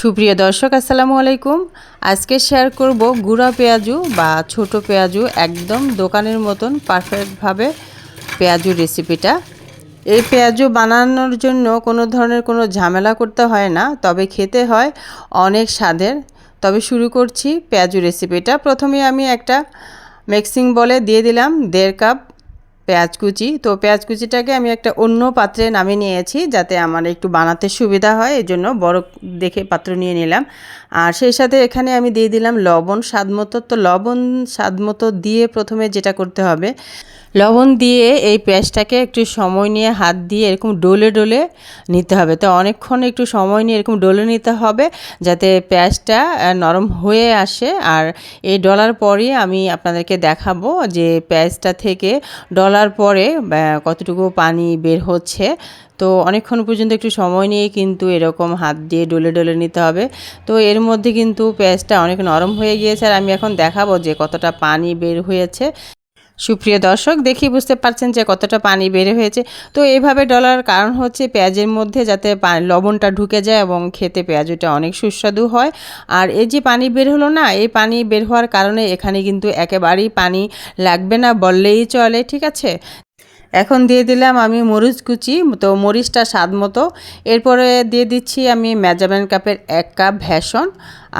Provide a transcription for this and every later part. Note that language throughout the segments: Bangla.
সুপ্রিয় দর্শক, আসসালামু আলাইকুম। আজকে শেয়ার করব গুঁড়া পেঁয়াজু বা ছোট পেঁয়াজু একদম দোকানের মতন পারফেক্টভাবে পেঁয়াজু রেসিপিটা এই পেঁয়াজু বানানোর জন্য কোনো ধরনের কোনো ঝামেলা করতে হয় না, তবে খেতে হয় অনেক স্বাদের। তবে শুরু করছি পেঁয়াজু রেসিপিটা প্রথমে আমি একটা মিক্সিং বলে দিয়ে দিলাম দেড় কাপ পেঁয়াজ কুচি। তো পেঁয়াজ কুচিটাকে আমি একটা অন্য পাত্রে নামিয়ে নিয়েছি যাতে আমার একটু বানাতে সুবিধা হয় এই জন্য বড় দেখে পাত্র নিয়ে নিলাম। আর সেই সাথে এখানে আমি দিয়ে দিলাম লবণ স্বাদ মতো। তো লবণ স্বাদ মতো দিয়ে প্রথমে যেটা করতে হবে লবণ দিয়ে এই পেঁয়াজটাকে একটু সময় নিয়ে হাত দিয়ে এরকম ডলে ডলে নিতে হবে। তো অনেকক্ষণ একটু সময় নিয়ে এরকম ডলে নিতে হবে যাতে পেঁয়াজটা নরম হয়ে আসে। আর এই ডলার পরই আমি আপনাদেরকে দেখাবো যে পেঁয়াজটা থেকে ডলার পরে কতটুকু পানি বের হচ্ছে। তো অনেকক্ষণ পর্যন্ত একটু সময় নিয়ে কিন্তু এরকম হাত দিয়ে ডলে ডলে নিতে হবে। তো এর মধ্যে কিন্তু পেঁয়াজটা অনেক নরম হয়ে গিয়েছে। আর আমি এখন দেখাবো যে কতটা পানি বের হয়েছে। সুপ্রিয় দর্শক দেখি বুঝতে পারছেন যে কতটা পানি বেড়ে হয়েছে। তো এইভাবে ডলার কারণ হচ্ছে পেঁয়াজের মধ্যে যাতে লবণটা ঢুকে যায় এবং খেতে পেঁয়াজটা অনেক সুস্বাদু হয়। আর এই যে পানি বের হলো না, এই পানি বের হওয়ার কারণে এখানে কিন্তু একেবারেই পানি লাগবে না বললেই চলে, ঠিক আছে? এখন দিয়ে দিলাম আমি মরিচ কুচি, তো মরিচটা স্বাদ মতো। এরপরে দিয়ে দিচ্ছি আমি মেজারমেন্ট কাপের এক কাপ ভ্যাসন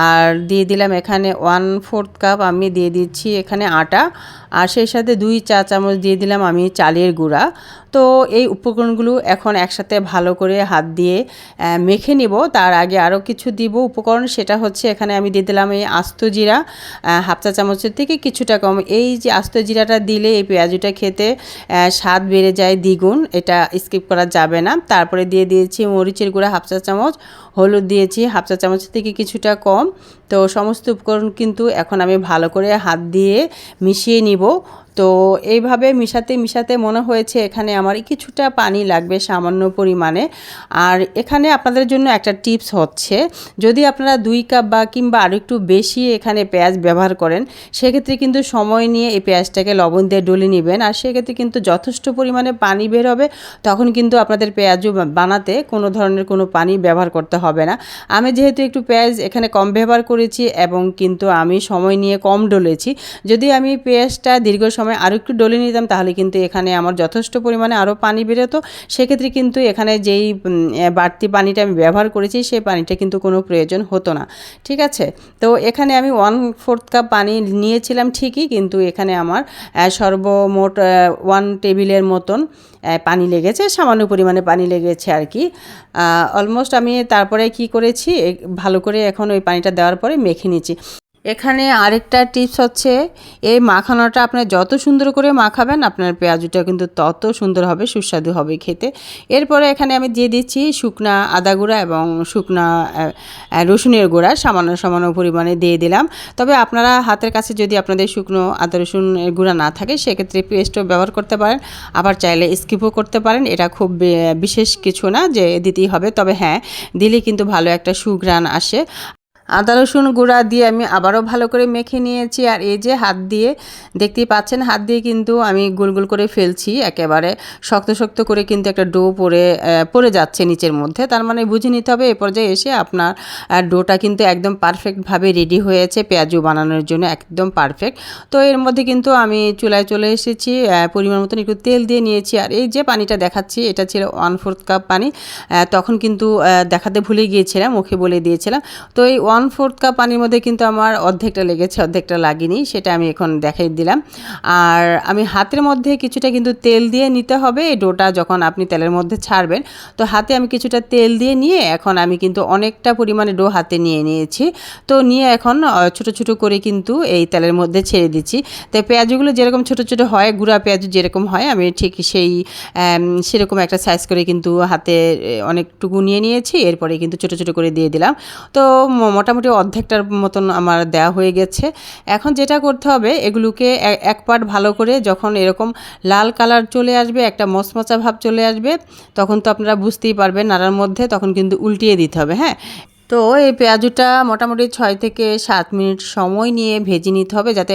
আর দিয়ে দিলাম এখানে ওয়ান ফোর্থ কাপ আমি দিয়ে দিচ্ছি এখানে আটা, আর সেই সাথে দুই চা চামচ দিয়ে দিলাম আমি চালের গুঁড়া। তো এই উপকরণগুলো এখন একসাথে ভালো করে হাত দিয়ে মেখে নিব। তার আগে আরও কিছু দিব উপকরণ। সেটা হচ্ছে এখানে আমি দিয়ে দিলাম এই আস্ত জিরা হাফ চা চামচের থেকে কিছুটা কম। এই যে আস্ত জিরাটা দিলে এই পেঁয়াজুটা খেতে স্বাদ বেড়ে যায় দ্বিগুণ। এটা স্কিপ করা যাবে না। তারপরে দিয়ে দিয়েছি মরিচের গুঁড়া হাফ চা চামচ, হলুদ দিয়েছি হাফ চা চামচের থেকে কিছুটা কম। তো সমস্ত উপকরণ কিন্তু এখন আমি ভালো করে হাত দিয়ে মিশিয়ে নিব। তো এইভাবে মিশাতে মিশাতে মনে হয়েছে এখানে আমার কিছুটা পানি লাগবে সামান্য পরিমাণে। আর এখানে আপনাদের জন্য একটা টিপস হচ্ছে, যদি আপনারা দুই কাপ বা কিংবা আরও একটু বেশি এখানে পেঁয়াজ ব্যবহার করেন, সেক্ষেত্রে কিন্তু সময় নিয়ে এই পেঁয়াজটাকে লবণ দিয়ে ডলে নেবেন। আর সেক্ষেত্রে কিন্তু যথেষ্ট পরিমাণে পানি বের হবে, তখন কিন্তু আপনাদের পেঁয়াজও বানাতে কোনো ধরনের কোনো পানি ব্যবহার করতে হবে না। আমি যেহেতু একটু পেঁয়াজ এখানে কম ব্যবহার করেছি এবং কিন্তু আমি সময় নিয়ে কম ডলেছি, যদি আমি পেঁয়াজটা দীর্ঘ সময় আরও একটু ডলে নিতাম, তাহলে কিন্তু এখানে আমার যথেষ্ট পরিমাণে আরও পানি বেরোতো। সেক্ষেত্রে কিন্তু এখানে যেই বাড়তি পানিটা আমি ব্যবহার করেছি, সেই পানিটা কিন্তু কোনো প্রয়োজন হতো না। ঠিক আছে? তো এখানে আমি ওয়ান ফোর্থ কাপ পানি নিয়েছিলাম ঠিকই, কিন্তু এখানে আমার সর্বমোট ওয়ান টেবিলের মতন পানি লেগেছে, সামান্য পরিমাণে পানি লেগেছে আর কি। অলমোস্ট আমি তারপরে কি করেছি ভালো করে এখন ওই পানিটা দেওয়ার পরে মেখে নিয়েছি এখানে আরেকটা টিপস হচ্ছে, এই মাখানোটা আপনি যত সুন্দর করে মাখাবেন, আপনার পেঁয়াজুটা কিন্তু তত সুন্দর হবে, সুস্বাদু হবে খেতে। এরপরে এখানে আমি দিয়ে দিচ্ছি শুকনা আদা গুঁড়া এবং শুকনা রসুনের গুঁড়া, সামান্য সামান্য পরিমাণে দিয়ে দিলাম। তবে আপনারা হাতের কাছে যদি আপনাদের শুকনো আদা রসুনের গুঁড়া না থাকে, সেক্ষেত্রে পেস্টও ব্যবহার করতে পারেন, আবার চাইলে স্কিপও করতে পারেন। এটা খুব বিশেষ কিছু না যে দিতেই হবে। তবে হ্যাঁ দিলে কিন্তু ভালো একটা সুঘ্রাণ আসে। আদা, রসুন গুঁড়া দিয়ে আমি আবারও ভালো করে মেখে নিয়েছি। আর এই যে হাত দিয়ে দেখতেই পাচ্ছেন, হাত দিয়ে কিন্তু আমি গোল গোল করে ফেলছি। একেবারে শক্ত শক্ত করে কিন্তু একটা ডো পরে পড়ে যাচ্ছে নিচের মধ্যে। তার মানে বুঝে নিতে হবে এ পর্যায়ে এসে আপনার ডোটা কিন্তু একদম পারফেক্টভাবে রেডি হয়েছে পেঁয়াজু বানানোর জন্য, একদম পারফেক্ট। তো এর মধ্যে কিন্তু আমি চুলায় চলে এসেছি পরিমাণ মতন একটু তেল দিয়ে নিয়েছি। আর এই যে পানিটা দেখাচ্ছি, এটা ছিল ওয়ান ফোর্থ কাপ পানি। তখন কিন্তু দেখাতে ভুলে গিয়েছিলাম মুখে বলে দিয়েছিলাম। তো এই ওয়ান ওয়ান ফোর্থ কাপ পানির মধ্যে কিন্তু আমার অর্ধেকটা লেগেছে, অর্ধেকটা লাগেনি, সেটা আমি এখন দেখাই দিলাম। আর আমি হাতের মধ্যে কিছুটা কিন্তু তেল দিয়ে নিতে হবে, এই ডোটা যখন আপনি তেলের মধ্যে ছাড়বেন, তো হাতে আমি কিছুটা তেল দিয়ে নিয়ে এখন আমি কিন্তু অনেকটা পরিমাণে ডো হাতে নিয়ে নিয়েছি। তো নিয়ে এখন ছোট ছোট করে কিন্তু এই তেলের মধ্যে ছেড়ে দিচ্ছি। তো পেঁয়াজগুলো যেরকম ছোট ছোট হয়, গুঁড়া পেঁয়াজ যেরকম হয়, আমি ঠিক সেই সেরকম একটা সাইজ করে কিন্তু হাতে অনেকটুকু নিয়ে নিয়েছি, এরপরে কিন্তু ছোট ছোট করে দিয়ে দিলাম। তো মোটা মোটামুটি অর্ধেকটার মতন আমার দেওয়া হয়ে গেছে। এখন যেটা করতে হবে, এগুলোকে এক পার্ট ভালো করে যখন এরকম লাল কালার চলে আসবে, একটা মচমচা ভাব চলে আসবে, তখন তো আপনারা বুঝতেই পারবেন নাড়ার মধ্যে, তখন কিন্তু উল্টিয়ে দিতে হবে হ্যাঁ? তো এই পেঁয়াজুটা মোটামুটি ছয় থেকে সাত মিনিট সময় নিয়ে ভেজে নিতে হবে যাতে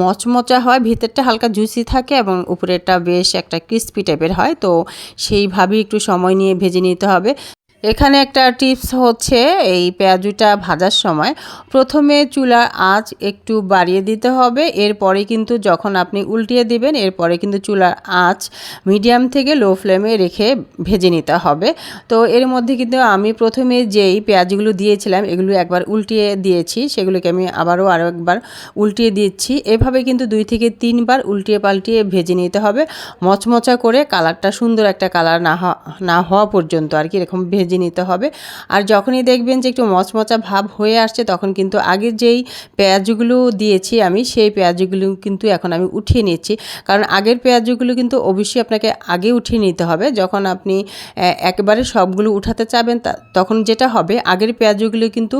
মচমচা হয়, ভিতরটা হালকা জুসি থাকে এবং উপরেরটা বেশ একটা ক্রিস্পি টাইপের হয়, তো সেইভাবেই একটু সময় নিয়ে ভেজে নিতে হবে। এখানে একটা টিপস হচ্ছে এই পেঁয়াজুটা ভাজার সময় প্রথমে চুলার আঁচ একটু বাড়িয়ে দিতে হবে, এরপরে কিন্তু যখন আপনি উল্টিয়ে দিবেন, এরপরে কিন্তু চুলার আঁচ মিডিয়াম থেকে লো ফ্লেমে রেখে ভেজে নিতে হবে। তো এর মধ্যে কিন্তু আমি প্রথমে যেই পেঁয়াজগুলো দিয়েছিলাম, এগুলো একবার উল্টিয়ে দিয়েছি, সেগুলোকে আমি আবারও আরও একবার উল্টিয়ে দিচ্ছি। এভাবে কিন্তু দুই থেকে তিনবার উল্টিয়ে পাল্টিয়ে ভেজে নিতে হবে। মচমচা করে কালারটা সুন্দর একটা কালার না না হওয়া পর্যন্ত আর কি, এরকম ভেজে ভেজে নিতে হবে। আর যখনই দেখবেন যে একটু মচমচা ভাব হয়ে আসছে, তখন কিন্তু আগের যেই পেঁয়াজগুলো দিয়েছি আমি, সেই পেঁয়াজগুলো কিন্তু এখন আমি উঠিয়ে নিচ্ছি। কারণ আগের পেঁয়াজগুলো কিন্তু অবশ্যই আপনাকে আগে উঠিয়ে নিতে হবে। যখন আপনি একেবারে সবগুলো উঠাতে চাবেন তখন যেটা হবে, আগের পেঁয়াজগুলো কিন্তু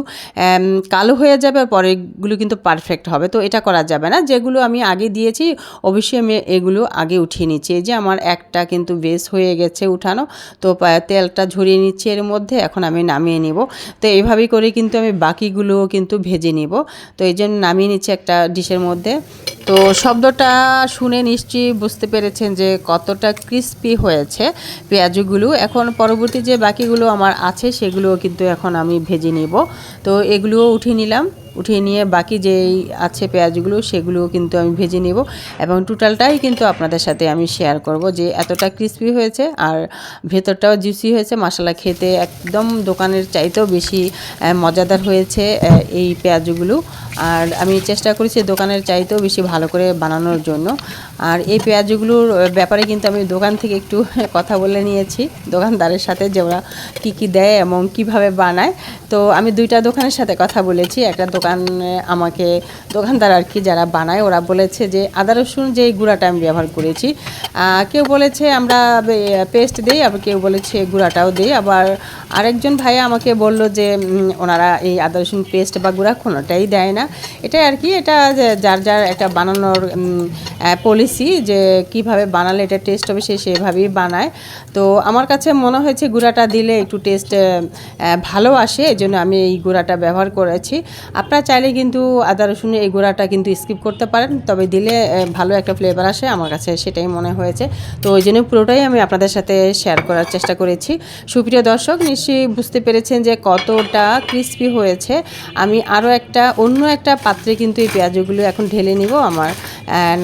কালো হয়ে যাবে আর পরেরগুলো কিন্তু পারফেক্ট হবে। তো এটা করা যাবে না। যেগুলো আমি আগে দিয়েছি, অবশ্যই আমি এগুলো আগে উঠিয়ে নিচ্ছি। এই যে আমার একটা কিন্তু বেশ হয়ে গেছে উঠানো। তো তেলটা ঝরিয়ে নিচ্ছি এর মধ্যে এখন আমি নামিয়ে নিব। তো এইভাবেই করে কিন্তু আমি বাকিগুলোও কিন্তু ভেজে নিব। তো এই জন্য নামিয়ে নিচ্ছি একটা ডিশের মধ্যে। তো শব্দটা শুনে নিশ্চয়ই বুঝতে পেরেছেন যে কতটা ক্রিস্পি হয়েছে পেঁয়াজগুলো। এখন পরবর্তী যে বাকিগুলো আমার আছে, সেগুলোও কিন্তু এখন আমি ভেজে নিব। তো এগুলোও উঠিয়ে নিলাম। উঠিয়ে নিয়ে বাকি যেই আছে পেঁয়াজগুলো, সেগুলোও কিন্তু আমি ভেজে নেব। এবং টোটালটাই কিন্তু আপনাদের সাথে আমি শেয়ার করব যে এতটা ক্রিস্পি হয়েছে আর ভেতরটাও জুসি হয়েছে। মশলা খেতে একদম দোকানের চাইতেও বেশি মজাদার হয়েছে এই পেঁয়াজগুলো। আর আমি চেষ্টা করেছি দোকানের চাইতেও বেশি ভালো করে বানানোর জন্য আর এই পেঁয়াজগুলোর ব্যাপারে কিন্তু আমি দোকান থেকে একটু কথা বলে নিয়েছি। দোকানদারের সাথে যে ওরা কী কী দেয় এবং কীভাবে বানায়। তো আমি দুইটা দোকানের সাথে কথা বলেছি। একটা দোকানে আমাকে দোকানদার আর কি যারা বানায়, ওরা বলেছে যে আদা, রসুন যে গুঁড়াটা আমি ব্যবহার করেছি কেউ বলেছে আমরা পেস্ট দিই, আবার কেউ বলেছে গুঁড়াটাও দিই। আবার আরেকজন ভাই আমাকে বলল যে ওনারা এই আদা, রসুন পেস্ট বা গুঁড়া কোনোটাই দেয় না। এটাই আর কি, এটা যার যার একটা বানানোর পলিসি যে কীভাবে বানালে এটা টেস্ট হবে, সে সেভাবেই বানায়। তো আমার কাছে মনে হয়েছে গুঁড়াটা দিলে একটু টেস্ট ভালো আসে এই জন্য আমি এই গুঁড়াটা ব্যবহার করেছি। আপনারা চাইলে কিন্তু আদা, রসুন, এই গুঁড়াটা কিন্তু স্কিপ করতে পারেন, তবে দিলে ভালো একটা ফ্লেভার আসে, আমার কাছে সেটাই মনে হয়েছে। তো ওই জন্য পুরোটাই আমি আপনাদের সাথে শেয়ার করার চেষ্টা করেছি। সুপ্রিয় দর্শক, নিশ্চয়ই বুঝতে পেরেছেন যে কতটা ক্রিস্পি হয়েছে। আমি আরও একটা, অন্য একটা পাত্রে কিন্তু এই পেঁয়াজগুলো এখন ঢেলে নিব আমার।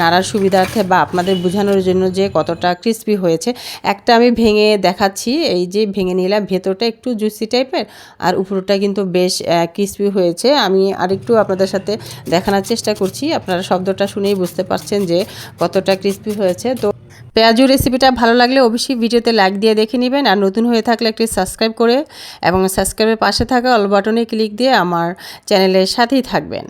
নাড়ার সুবিধার্থে বা আপনাদের বোঝানোর জন্য যে কতটা ক্রিস্পি হয়েছে। একটা আমি ভেঙে দেখাচ্ছি, এই যে ভেঙে নিলাম, ভেতরটা একটু জুসি টাইপের আর উপরটা কিন্তু বেশ ক্রিস্পি হয়েছে। আমি আরেকটু আপনাদের সাথে দেখানোর চেষ্টা করছি, আপনারা শব্দটা শুনেই বুঝতে পারছেন যে কতটা ক্রিস্পি হয়েছে। তো পেঁয়াজু রেসিপিটা ভালো লাগলে অবশ্যই ভিডিওতে লাইক দিয়ে দেখে নেবেন, আর নতুন হয়ে থাকলে একটি সাবস্ক্রাইব করে এবং সাবস্ক্রাইবের পাশে থাকা অল বাটনে ক্লিক দিয়ে আমার চ্যানেলের সাথেই থাকবেন।